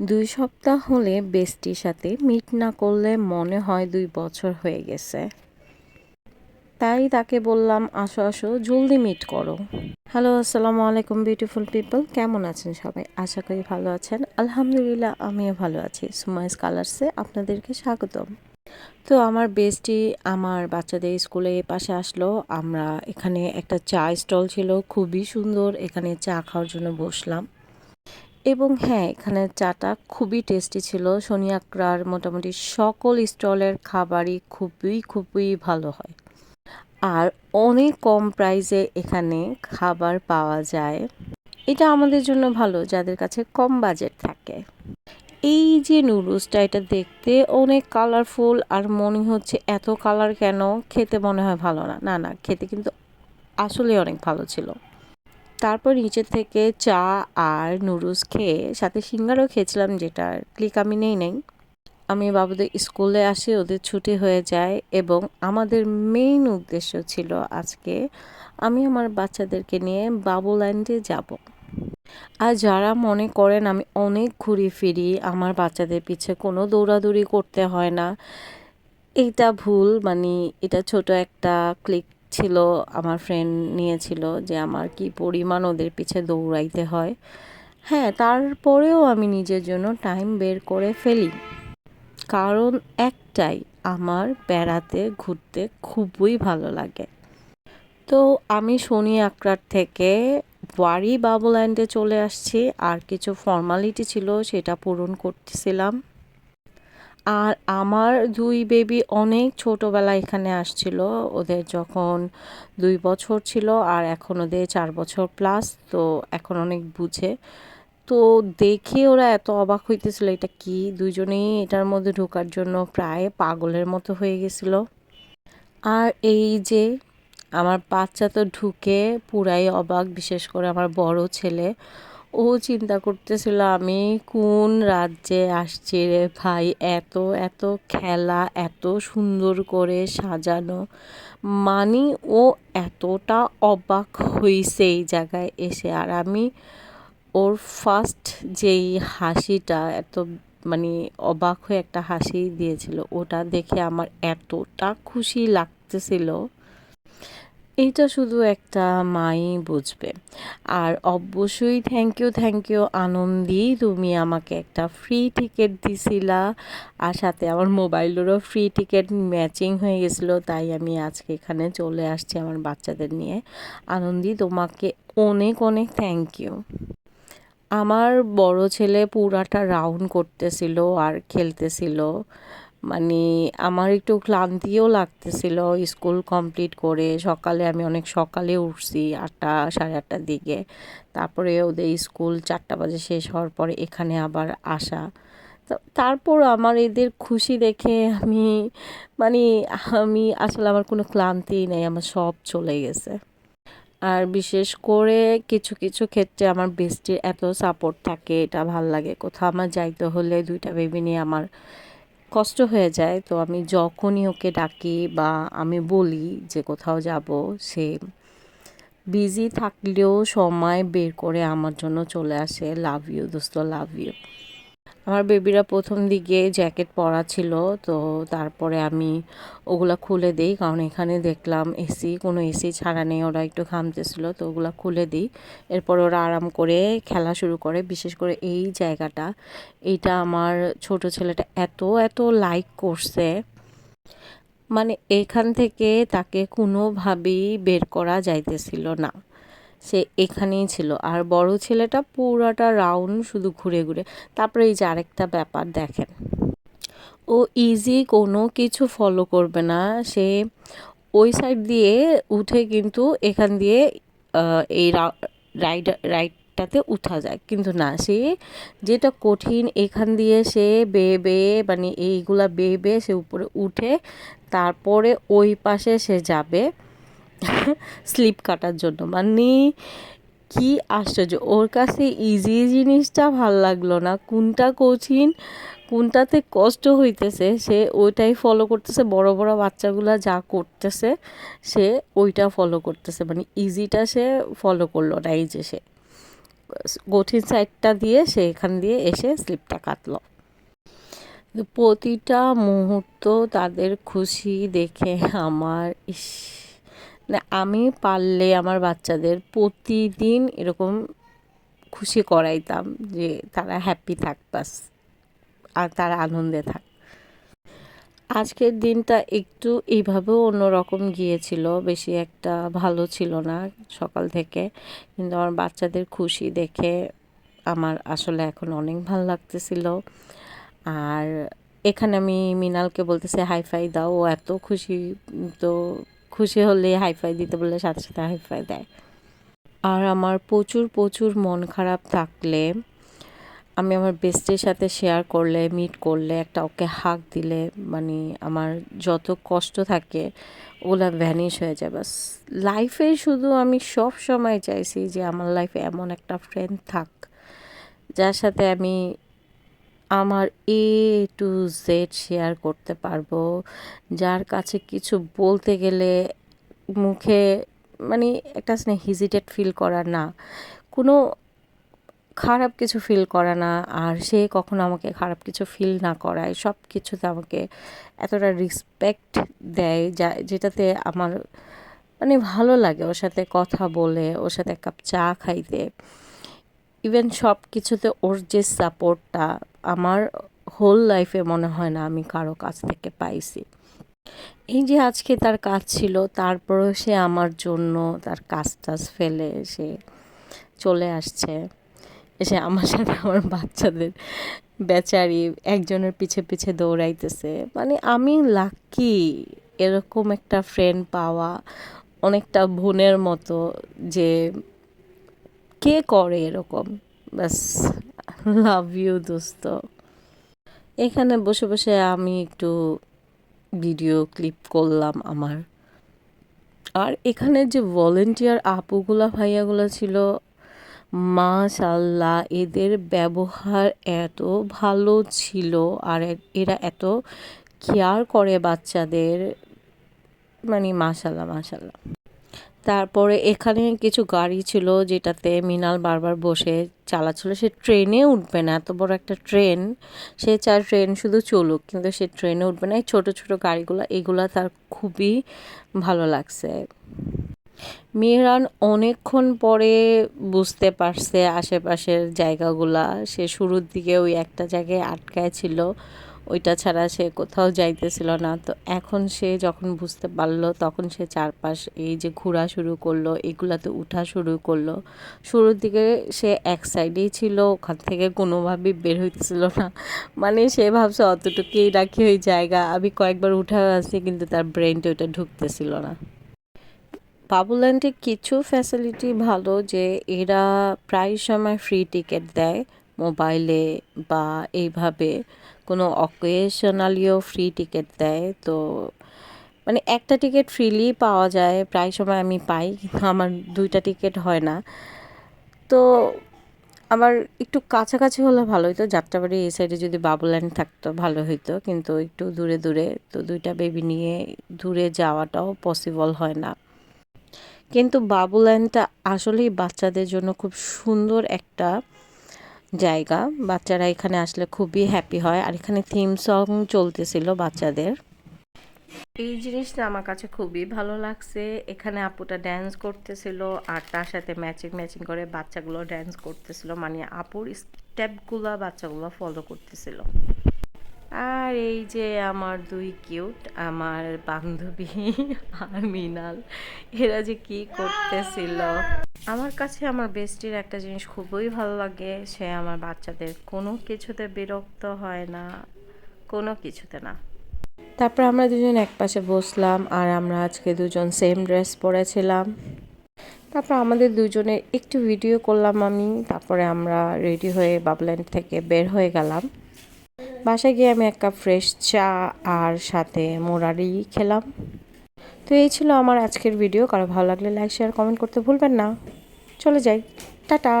দুই সপ্তাহ হলে বেস্টির সাথে মিট না করলে মনে হয় দুই বছর হয়ে গেছে। তাই তাকে বললাম, আসো আসো, জলদি মিট করো। হ্যালো আসসালামু আলাইকুম বিউটিফুল পিপল কেমন আছেন সবাই? আশা করি ভালো আছেন। আলহামদুলিল্লাহ, আমিও ভালো আছি। সুমাইস কালার্সে আপনাদেরকে স্বাগতম। তো আমার বেস্টি আমার বাচ্চাদের স্কুলে পাশে আসলো। আমরা এখানে একটা চা স্টল ছিল, খুবই সুন্দর। এখানে চা খাওয়ার জন্য বসলাম। এবং হ্যাঁ এখানে চাটা খুবই টেস্টি ছিল। শনিয়াকড়ার মোটামুটি সকল স্টলের খাবারই খুবই খুবই ভালো হয়। আর অনেক কম প্রাইসে এখানে খাবার পাওয়া যায়। এটা আমাদের জন্য ভালো, যাদের কাছে কম বাজেট থাকে। এই যে নুডলসটা এটা দেখতে অনেক কালারফুল আর মনে হচ্ছে এত কালার কেন? খেতে মনে হয় ভালো না। না না, খেতে কিন্তু আসলে অনেক ভালো ছিল। তারপর নিচে থেকে চা আর নুডলস খেয়ে সাথে সিঙ্গারও খেয়েছিলাম, যেটা ক্লিক আমি নেই নেই। আমি বাবুদের স্কুলে আসি, ওদের ছুটি হয়ে যায় এবং আমাদের মেইন উদ্দেশ্য ছিল আজকে আমি আমার বাচ্চাদেরকে নিয়ে বাবুল্যান্ডে যাব। আর যারা মনে করেন আমি অনেক ঘুরি ফিরি, আমার বাচ্চাদের পিছে কোনো দৌড়াদৌড়ি করতে হয় না। এইটা ভুল মানে এটা ছোট একটা ক্লিক ছিল, আমার ফ্রেন্ড নিয়েছিল যে আমার কি পরিমাণ ওদের পিছে দৌড়াইতে হয়। হ্যাঁ তারপরেও আমি নিজের জন্য টাইম বের করে ফেলি। কারণ একটাই, আমার বেড়াতে, ঘুরতে খুবই ভালো লাগে। তো আমি শনি আকরার থেকে ওয়ারি বাবুল্যান্ডে চলে আসছি। আর কিছু ফর্মালিটি ছিল, সেটা পূরণ করতেছিলাম। আর আমার দুই বেবি অনেক ছোটোবেলা এখানে আসছিল। ওদের যখন দুই বছর ছিল আর এখন ওদের চার বছর প্লাস তো এখন অনেক বুঝে। তো দেখে ওরা এত অবাক হইতেছিল, এটা কি? দুজনেই এটার মধ্যে ঢোকার জন্য প্রায় পাগলের মতো হয়ে গেছিল। আর এই যে আমার বাচ্চা তো ঢুকে পুরাই অবাক, বিশেষ করে আমার বড় ছেলে। ও চিন্তা করতেছিল, আমি কোন রাজ্যে আসছি রে ভাই? এত এত খেলা, এত সুন্দর করে সাজানো। মানি ও এতটা অবাক হইছে এই জায়গায় এসে। আর আমি ওর ফার্স্ট যেই হাসিটা, এত মানে অবাক হয়ে একটা হাসি দিয়েছিল, ওটা দেখে আমার এতটা খুশি লাগতেছিল। এইটা শুধু একটা মাই বুঝবে। আর অবশ্যই thank you thank you Anandi, তুমি আমাকে একটা ফ্রি টিকিট দিছিলা। আর সাথে আমার মোবাইলেরও ফ্রি টিকিট ম্যাচিং হয়ে গেছিল, তাই আমি আজকে এখানে চলে আসছি আমার বাচ্চাদের নিয়ে। আনন্দি, তোমাকে অনেক অনেক থ্যাংক ইউ আমার বড় ছেলে পুরাটা রাউন্ড করতেছিল আর খেলতেছিল। মানে আমার একটু ক্লান্তিও লাগতেছিল স্কুল কমপ্লিট করে। সকালে আমি অনেক সকালে উঠছি আটটা, সাড়ে আটটার দিকে। তারপরে ওদের স্কুল চারটা বাজে শেষ হওয়ার পরে এখানে আবার আসা। তারপর আমার এদের খুশি দেখে আমি মানে আমি আসলে আমার কোনো ক্লান্তি নেই, আমার সব চলে গেছে। আর বিশেষ করে কিছু কিছু ক্ষেত্রে আমার বেস্টির এত সাপোর্ট থাকে, এটা ভালো লাগে। কোথাও আমার যাইতে হলে দুইটা বেবি নিয়ে আমার কষ্ট হয়ে যায়, তো আমি যখনই ওকে ডাকি বা আমি বলি যে কোথাও যাব, সে বিজি থাকলেও সময় বের করে আমার জন্য চলে আসে লাভ ইউ দোস্ত লাভ ইউ আমার বেবিরা প্রথম দিকে জ্যাকেট পরা ছিল, তো তারপরে আমি ওগুলা খুলে দিই, কারণ এখানে দেখলাম এসি কোনো এসি ছাড়া নেই, ওরা একটু ঘামতেছিল, তো ওগুলা খুলে দিই। এরপর ওরা আরাম করে খেলা শুরু করে, বিশেষ করে এই জায়গাটা। এইটা আমার ছোট ছেলেটা এত এত লাইক করছে। মানে এখান থেকে তাকে কোনোভাবেই বের করা যাইতেছিল না। সে এখানেই ছিল। আর বড় ছেলেটা পুরাটা রাউন্ড শুধু ঘুরে ঘুরে। তারপরে এই যে আরেকটা ব্যাপার দেখেন। ও ইজি কোনো কিছু ফলো করবে না। সে ওই সাইড দিয়ে উঠে কিন্তু এখান দিয়ে এই রাইড রাইডটাতে উঠা যায়। কিন্তু না, সে যেটা কঠিন, এখান দিয়ে সে বেয়ে বেয়ে মানে এইগুলা বেয়ে বেয়ে সে উপরে উঠে, তারপরে ওই পাশে সে যাবে। স্লিপ কাটার জন্য। মানে কি আশ্চর্য। ওর কাছে ইজি জিনিসটা ভালো লাগল না। কোনটা কঠিন, কোনটাতে কষ্ট হইতেছে, সে ওইটাই ফলো করতেছে। বড় বড় বাচ্চাগুলো যা করতেছে, সে ওইটা ফলো করতেছে। মানে ইজিটা সে ফলো করল না, এই যে সে। কঠিন সাইডটা দিয়ে সে এখান দিয়ে এসে স্লিপটা কাটলো। প্রতিটা মুহূর্ত তাদের খুশি দেখে আমার, ইস। মানে আমি পারলে আমার বাচ্চাদের প্রতিদিন এরকম খুশি করাইতাম যে তারা হ্যাপি থাক বাস, আর তারা আনন্দে থাক। আজকের দিনটা একটু এইভাবেও অন্যরকম গিয়েছিল, বেশি একটা ভালো ছিল না সকাল থেকে, কিন্তু আমার বাচ্চাদের খুশি দেখে আমার আসলে এখন অনেক ভালো লাগতেছিল। আর এখানে আমি মিনালকে বলতেছি, হাইফাই দাও, ও এত খুশি, তো খুশি হলে হাইফাই দিতে বললে সাথে সাথে হাইফাই দেয়। আর আমার প্রচুর প্রচুর মন খারাপ থাকলে আমি আমার বেস্টের সাথে শেয়ার করলে মিট করলে, একটা ওকে হাক দিলে মানে আমার যত কষ্ট থাকে, ওগুলা ভ্যানিশ হয়ে যায়। বাস লাইফে শুধু আমি সব সময় চাইছি যে আমার লাইফে এমন একটা ফ্রেন্ড থাক, যার সাথে আমি আমার এ টু জেড শেয়ার করতে পারব। যার কাছে কিছু বলতে গেলে মুখে মানে একটা হিজিটেড ফিল করা না। কোনো খারাপ কিছু ফিল করা না, আর সে কখনো আমাকে খারাপ কিছু ফিল না করায়। সব কিছুতে আমাকে এতটা রেসপেক্ট দেয় যা, যেটাতে আমার মানে ভালো লাগে ওর সাথে কথা বলে, ওর সাথে এক কাপ চা খাইতে। ইভেন সব কিছুতে ওর যে সাপোর্টটা আমার হোল লাইফে মনে হয় না আমি কারও কাছ থেকে পাইছি। এই যে আজকে তার কাজ ছিল, তারপরেও সে আমার জন্য তার কাজ টাজ ফেলে সে চলে আসছে। এসে আমার সাথে আমার বাচ্চাদের বেচারি একজনের পিছে পিছে দৌড়াইতেছে। মানে আমি লাকি এরকম একটা ফ্রেন্ড পাওয়া অনেকটা বোনের মতো যে কে করে এরকম? ব্যাস লাভ ইউ দোস্ত। এখানে বসে বসে আমি একটু ভিডিও ক্লিপ করলাম আমার। আর এখানে যে ভলেন্টিয়ার আপুগুলা, ভাইয়াগুলো ছিল, মাশাল্লাহ, এদের ব্যবহার এত ভালো ছিল আর এরা এত কেয়ার করে বাচ্চাদের। মানে মাশাল্লাহ মাশাল্লাহ। তারপরে এখানে কিছু গাড়ি ছিল যেটাতে মিনাল বারবার বসে চালাচ্ছিল। সে ট্রেনে উঠবে না, এত বড় একটা ট্রেন। সে চার ট্রেন শুধু চলুক, কিন্তু সে ট্রেনে উঠবে না। এই ছোটো ছোটো গাড়িগুলো, এগুলো তার খুবই ভালো লাগছে। মেহরান অনেকক্ষণ পরে বুঝতে পারছে আশেপাশের জায়গাগুলা। সে শুরুর দিকে ওই একটা জায়গায় আটকায় ছিল। ওইটা ছাড়া সে কোথাও যাইতেছিল না। তো এখন সে যখন বুঝতে পারল, তখন সে চারপাশ এই যে ঘোরা শুরু করল, এগুলাতে উঠা শুরু করল। শুরুর দিকে সে এক সাইডেই ছিল, ওখান থেকে কোনোভাবেই বের হইতেছিল না। মানে সে ভাবছে অতটুকুই রাখি ওই জায়গা। আমি কয়েকবার উঠে আসছি কিন্তু তার ব্রেনটা ওইটা ঢুকতেছিল না। বাবুল্যান্ডে কিছু ফ্যাসিলিটি ভালো যে এরা প্রায় সময় ফ্রি টিকিট দেয় মোবাইলে বা এইভাবে। কোনো অকেশনালিও ফ্রি টিকিট দেয়। তো মানে একটা টিকিট ফ্রিলি পাওয়া যায়, প্রায় সময় আমি পাই, কিন্তু আমার দুইটা টিকিট হয় না। তো আবার একটু কাছাকাছি হলে ভালো হতো, যাত্রাবাড়ি এই সাইডে যদি বাবুল্যান্ড থাকতো ভালো হইতো, কিন্তু একটু দূরে দূরে, তো দুইটা বেবি নিয়ে দূরে যাওয়াটাও পসিবল হয় না। কিন্তু বাবুল্যান্ডটা আসলেই বাচ্চাদের জন্য খুব সুন্দর একটা জায়গা। বাচ্চারা এখানে আসলে খুবই হ্যাপি হয়। আর এখানে থিম সং চলতেছিল বাচ্চাদের। এই জিনিসটা আমার কাছে খুবই ভালো লাগছে। এখানে আপুটা ড্যান্স করতেছিল আর তার সাথে ম্যাচিং ম্যাচিং করে বাচ্চাগুলো ড্যান্স করতেছিল। মানে আপুর স্টেপগুলো বাচ্চাগুলো ফলো করতেছিল। আর এই যে আমার দুই কিউট, আমার বান্ধবী, আর মিনাল, এরা যে কি করতেছিল? আমার কাছে আমার বেস্টির একটা জিনিস খুবই ভালো লাগে, সে আমার বাচ্চাদের কোনো কিছুতে বিরক্ত হয় না, কোনো কিছুতে না। তারপর আমরা দুজন এক পাশে বসলাম, আর আমরা আজকে দুজন সেম ড্রেস পরেছিলাম। তারপর আমাদের দুজনের একটু ভিডিও করলাম আমি, তারপরে আমরা রেডি হয়ে বাবল্যান্ড থেকে বের হয়ে গেলাম। বাসায় গিয়ে আমি এক কাপ ফ্রেশ চা আর সাথে মোরারি খেলাম। তো এই ছিল আমার আজকের ভিডিও। কারও ভালো লাগলে লাইক শেয়ার কমেন্ট করতে ভুলবেন না। চলে যাই। টাটা।